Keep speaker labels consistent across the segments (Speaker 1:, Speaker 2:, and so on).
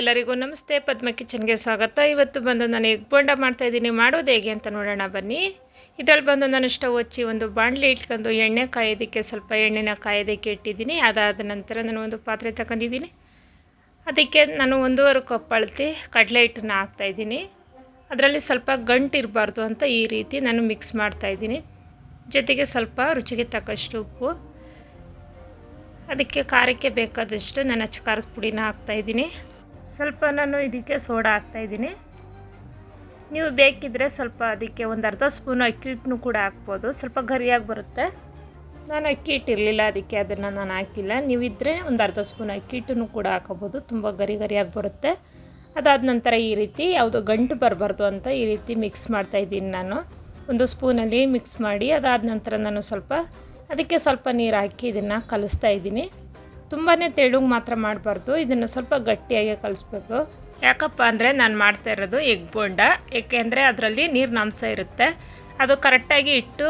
Speaker 1: ಎಲ್ಲರಿಗೂ ನಮಸ್ತೆ. ಪದ್ಮ ಕಿಚನ್ಗೆ ಸ್ವಾಗತ. ಇವತ್ತು ಬಂದು ನಾನು ಎಗ್ ಬೋಂಡ ಮಾಡ್ತಾಯಿದ್ದೀನಿ ಮಾಡೋದು ಹೇಗೆ ಅಂತ ನೋಡೋಣ ಬನ್ನಿ. ಇದರಲ್ಲಿ ಬಂದು ನಾನು ಸ್ಟವ್ ಹಚ್ಚಿ ಒಂದು ಬಾಣಲಿ ಇಟ್ಕೊಂಡು ಎಣ್ಣೆ ಕಾಯೋದಕ್ಕೆ, ಸ್ವಲ್ಪ ಎಣ್ಣೆನ ಕಾಯೋದಕ್ಕೆ ಇಟ್ಟಿದ್ದೀನಿ. ಅದಾದ ನಂತರ ನಾನು ಒಂದು ಪಾತ್ರೆ ತಗೊಂಡಿದ್ದೀನಿ. ಅದಕ್ಕೆ ನಾನು ಒಂದೂವರೆ ಕಪ್ ಅಳತಿ ಕಡಲೆ ಹಿಟ್ಟನ್ನು ಹಾಕ್ತಾಯಿದ್ದೀನಿ ಅದರಲ್ಲಿ ಸ್ವಲ್ಪ ಗಂಟು ಇರಬಾರ್ದು ಅಂತ ಈ ರೀತಿ ನಾನು ಮಿಕ್ಸ್ ಮಾಡ್ತಾಯಿದ್ದೀನಿ ಜೊತೆಗೆ ಸ್ವಲ್ಪ ರುಚಿಗೆ ತಕ್ಕಷ್ಟು ಉಪ್ಪು. ಅದಕ್ಕೆ ಖಾರಕ್ಕೆ ಬೇಕಾದಷ್ಟು ನಾನು ಅಚ್ಚ ಖಾರದ ಪುಡಿನ ಹಾಕ್ತಾಯಿದ್ದೀನಿ ಸ್ವಲ್ಪ ನಾನು ಇದಕ್ಕೆ ಸೋಡಾ ಹಾಕ್ತಾಯಿದ್ದೀನಿ ನೀವು ಬೇಕಿದ್ದರೆ ಸ್ವಲ್ಪ ಅದಕ್ಕೆ ಒಂದು ಅರ್ಧ ಸ್ಪೂನ್ ಅಕ್ಕಿ ಹಿಟ್ಟನ್ನು ಕೂಡ ಹಾಕ್ಬೋದು. ಸ್ವಲ್ಪ ಗರಿಯಾಗಿ ಬರುತ್ತೆ. ನಾನು ಅಕ್ಕಿ ಹಿಟ್ಟಿರಲಿಲ್ಲ, ಅದಕ್ಕೆ ಅದನ್ನು ನಾನು ಹಾಕಿಲ್ಲ. ನೀವಿದ್ದರೆ ಒಂದು ಅರ್ಧ ಸ್ಪೂನ್ ಅಕ್ಕಿ ಹಿಟ್ಟನ್ನು ಕೂಡ ಹಾಕೋಬೋದು ತುಂಬ ಗರಿ ಗರಿಯಾಗಿ ಬರುತ್ತೆ. ಅದಾದ ನಂತರ ಈ ರೀತಿ ಯಾವುದು ಗಂಟು ಬರಬಾರ್ದು ಅಂತ ಈ ರೀತಿ ಮಿಕ್ಸ್ ಮಾಡ್ತಾಯಿದ್ದೀನಿ ನಾನು. ಒಂದು ಸ್ಪೂನಲ್ಲಿ ಮಿಕ್ಸ್ ಮಾಡಿ ಅದಾದ ನಂತರ ನಾನು ಸ್ವಲ್ಪ ಅದಕ್ಕೆ ಸ್ವಲ್ಪ ನೀರು ಹಾಕಿ ಇದನ್ನು ಕಲಿಸ್ತಾ ಇದ್ದೀನಿ. ತುಂಬಾ ತೆಳುಗೆ ಮಾತ್ರ ಮಾಡಬಾರ್ದು. ಇದನ್ನು ಸ್ವಲ್ಪ ಗಟ್ಟಿಯಾಗಿ ಕಲಿಸ್ಬೇಕು. ಯಾಕಪ್ಪ ಅಂದರೆ ನಾನು ಮಾಡ್ತಾ ಇರೋದು ಎಗ್ ಬೋಂಡ. ಏಕೆಂದರೆ ಅದರಲ್ಲಿ ನೀರಿನ ಅಂಶ ಇರುತ್ತೆ. ಅದು ಕರೆಕ್ಟಾಗಿ ಇಟ್ಟು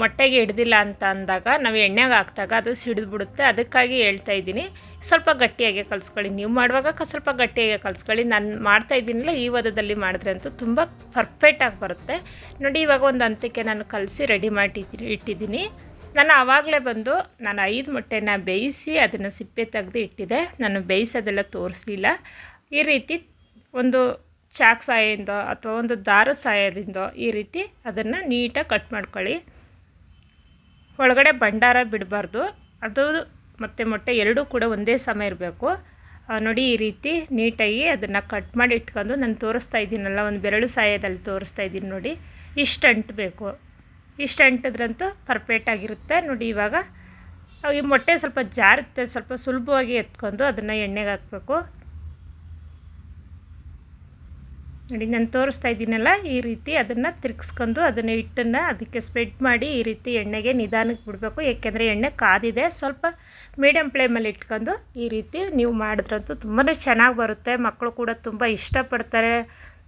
Speaker 1: ಮೊಟ್ಟೆಗೆ ಹಿಡ್ದಿಲ್ಲ ಅಂತ ಅಂದಾಗ, ನಾವು ಎಣ್ಣೆಗೆ ಹಾಕಿದಾಗ ಅದು ಸಿಡಿದ್ಬಿಡುತ್ತೆ. ಅದಕ್ಕಾಗಿ ಹೇಳ್ತಾ ಇದ್ದೀನಿ. ಸ್ವಲ್ಪ ಗಟ್ಟಿಯಾಗೆ ಕಲಿಸ್ಕೊಳ್ಳಿ. ನೀವು ಮಾಡುವಾಗ ಸ್ವಲ್ಪ ಗಟ್ಟಿಯಾಗೆ ಕಲಿಸ್ಕೊಳ್ಳಿ. ನಾನು ಮಾಡ್ತಾ ಇದ್ದೀನಿಲ್ಲ, ಈ ವದದಲ್ಲಿ ಮಾಡಿದ್ರೆ ಅಂತೂ ತುಂಬ ಪರ್ಫೆಕ್ಟಾಗಿ ಬರುತ್ತೆ. ನೋಡಿ, ಇವಾಗ ಒಂದು ಹಂತಕ್ಕೆ ನಾನು ಕಲಸಿ ರೆಡಿ ಮಾಡಿ ಇಟ್ಟಿದ್ದೀನಿ. ನಾನು ಆವಾಗಲೇ ಬಂದು ನಾನು ಐದು ಮೊಟ್ಟೆನ ಬೇಯಿಸಿ ಅದನ್ನು ಸಿಪ್ಪೆ ತೆಗೆದು ಇಟ್ಟಿದ್ದೆ. ನಾನು ಬೇಯಿಸೋದೆಲ್ಲ ತೋರಿಸಲಿಲ್ಲ. ಈ ರೀತಿ ಒಂದು ಚಾಕ್ ಸಹಾಯದಿಂದ ಅಥವಾ ಒಂದು ದಾರ ಸಹಾಯದಿಂದ ಈ ರೀತಿ ಅದನ್ನು ನೀಟಾಗಿ ಕಟ್ ಮಾಡ್ಕೊಳ್ಳಿ. ಒಳಗಡೆ ಭಂಡಾರ ಬಿಡಬಾರ್ದು. ಅದು ಮತ್ತು ಮೊಟ್ಟೆ ಎರಡೂ ಕೂಡ ಒಂದೇ ಸಮ ಇರಬೇಕು. ನೋಡಿ ಈ ರೀತಿ ನೀಟಾಗಿ ಅದನ್ನು ಕಟ್ ಮಾಡಿ ಇಟ್ಕೊಂಡು ನಾನು ತೋರಿಸ್ತಾ ಇದ್ದೀನಲ್ಲ, ಒಂದು ಬೆರಳು ಸಹಾಯದಲ್ಲಿ ತೋರಿಸ್ತಾ ಇದ್ದೀನಿ ನೋಡಿ. ಇಷ್ಟು ಅಂಟಬೇಕು. ಇಷ್ಟು ಅಂಟಿದ್ರಂತೂ ಪರ್ಫೆಕ್ಟಾಗಿರುತ್ತೆ ನೋಡಿ ಇವಾಗ ಈ ಮೊಟ್ಟೆ ಸ್ವಲ್ಪ ಜಾರುತ್ತೆ, ಸ್ವಲ್ಪ ಸುಲಭವಾಗಿ ಎತ್ಕೊಂಡು ಅದನ್ನು ಎಣ್ಣೆಗೆ ಹಾಕಬೇಕು. ನೋಡಿ ನಾನು ತೋರಿಸ್ತಾ ಇದ್ದೀನಲ್ಲ, ಈ ರೀತಿ ಅದನ್ನು ತಿರ್ಗಿಸ್ಕೊಂಡು ಅದನ್ನು ಹಿಟ್ಟನ್ನು ಅದಕ್ಕೆ ಸ್ಪ್ರೆಡ್ ಮಾಡಿ ಈ ರೀತಿ ಎಣ್ಣೆಗೆ ನಿಧಾನಕ್ಕೆ ಬಿಡಬೇಕು. ಏಕೆಂದರೆ ಎಣ್ಣೆ ಕಾದಿದೆ, ಸ್ವಲ್ಪ ಮೀಡಿಯಮ್ ಫ್ಲೇಮಲ್ಲಿ ಇಟ್ಕೊಂಡು ಈ ರೀತಿ ನೀವು ಮಾಡಿದ್ರಂತೂ ತುಂಬಾ ಚೆನ್ನಾಗಿ ಬರುತ್ತೆ. ಮಕ್ಕಳು ಕೂಡ ತುಂಬ ಇಷ್ಟಪಡ್ತಾರೆ.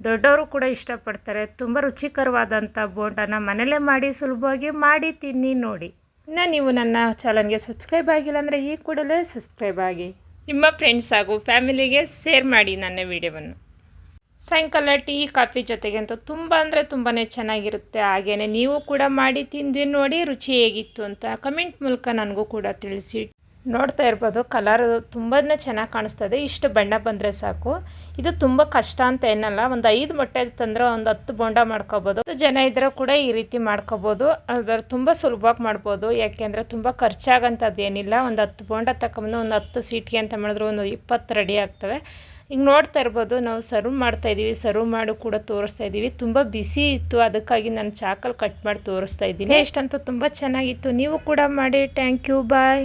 Speaker 1: ದೊಡ್ಡವರು ಕೂಡ ಇಷ್ಟಪಡ್ತಾರೆ. ತುಂಬ ರುಚಿಕರವಾದಂಥ ಬೋಂಡನ ಮನೇಲೇ ಮಾಡಿ ಸುಲಭವಾಗಿ ಮಾಡಿ ತಿನ್ನಿ ನೋಡಿ. ಇನ್ನು ನೀವು ನನ್ನ ಚಾನಲ್ಗೆ ಸಬ್ಸ್ಕ್ರೈಬ್ ಆಗಿಲ್ಲ ಅಂದರೆ ಈ ಕೂಡಲೇ ಸಬ್ಸ್ಕ್ರೈಬ್ ಆಗಿ. ನಿಮ್ಮ ಫ್ರೆಂಡ್ಸ್ ಹಾಗೂ ಫ್ಯಾಮಿಲಿಗೆ ಶೇರ್ ಮಾಡಿ ನನ್ನ ವಿಡಿಯೋವನ್ನು. ಸಾಯಂಕಾಲ ಟೀ, ಕಾಫಿ ಜೊತೆಗಂತೂ ತುಂಬ ಅಂದರೆ ತುಂಬಾ ಚೆನ್ನಾಗಿರುತ್ತೆ. ಹಾಗೆಯೇ ನೀವು ಕೂಡ ಮಾಡಿ ತಿಂದು ನೋಡಿ ರುಚಿ ಹೇಗಿತ್ತು ಅಂತ ಕಮೆಂಟ್ ಮೂಲಕ ನನಗೂ ಕೂಡ ತಿಳಿಸಿ. ನೋಡ್ತಾ ಇರ್ಬೋದು ಕಲರ್ ತುಂಬಾ ಚೆನ್ನಾಗಿ ಕಾಣಿಸ್ತಾ ಇದೆ. ಇಷ್ಟು ಬಣ್ಣ ಬಂದರೆ ಸಾಕು. ಇದು ತುಂಬ ಕಷ್ಟ ಅಂತ ಏನಲ್ಲ, ಒಂದು ಐದು ಮೊಟ್ಟೆ ತಂದರೆ ಒಂದು ಹತ್ತು ಬೋಂಡ ಮಾಡ್ಕೋಬೋದು. ಜನ ಇದ್ದರೆ ಕೂಡ ಈ ರೀತಿ ಮಾಡ್ಕೋಬೋದು. ಅದರ ತುಂಬ ಸುಲಭವಾಗಿ ಮಾಡ್ಬೋದು. ಯಾಕೆಂದರೆ ತುಂಬ ಖರ್ಚಾಗಂಥದ್ದು ಏನಿಲ್ಲ. ಒಂದು ಹತ್ತು ಬೋಂಡ ತಗೊಂಬಂದು ಒಂದು ಹತ್ತು ಸೀಟಿಗೆ ಅಂತ ಮಾಡಿದ್ರೆ ಒಂದು ಇಪ್ಪತ್ತು ರೆಡಿ ಆಗ್ತವೆ. ಹಿಂಗೆ ನೋಡ್ತಾ ಇರ್ಬೋದು, ನಾವು ಸರ್ವ್ ಮಾಡ್ತಾ ಇದ್ದೀವಿ ಸರ್ವ್ ಮಾಡಿ ಕೂಡ ತೋರಿಸ್ತಾ ಇದ್ದೀವಿ ತುಂಬ ಬಿಸಿ ಇತ್ತು. ಅದಕ್ಕಾಗಿ ನಾನು ಚಾಕಲ್ಲಿ ಕಟ್ ಮಾಡಿ ತೋರಿಸ್ತಾ ಇದ್ದೀನಿ ಎಷ್ಟಂತೂ ತುಂಬ ಚೆನ್ನಾಗಿತ್ತು. ನೀವು ಕೂಡ ಮಾಡಿ. Thank you bye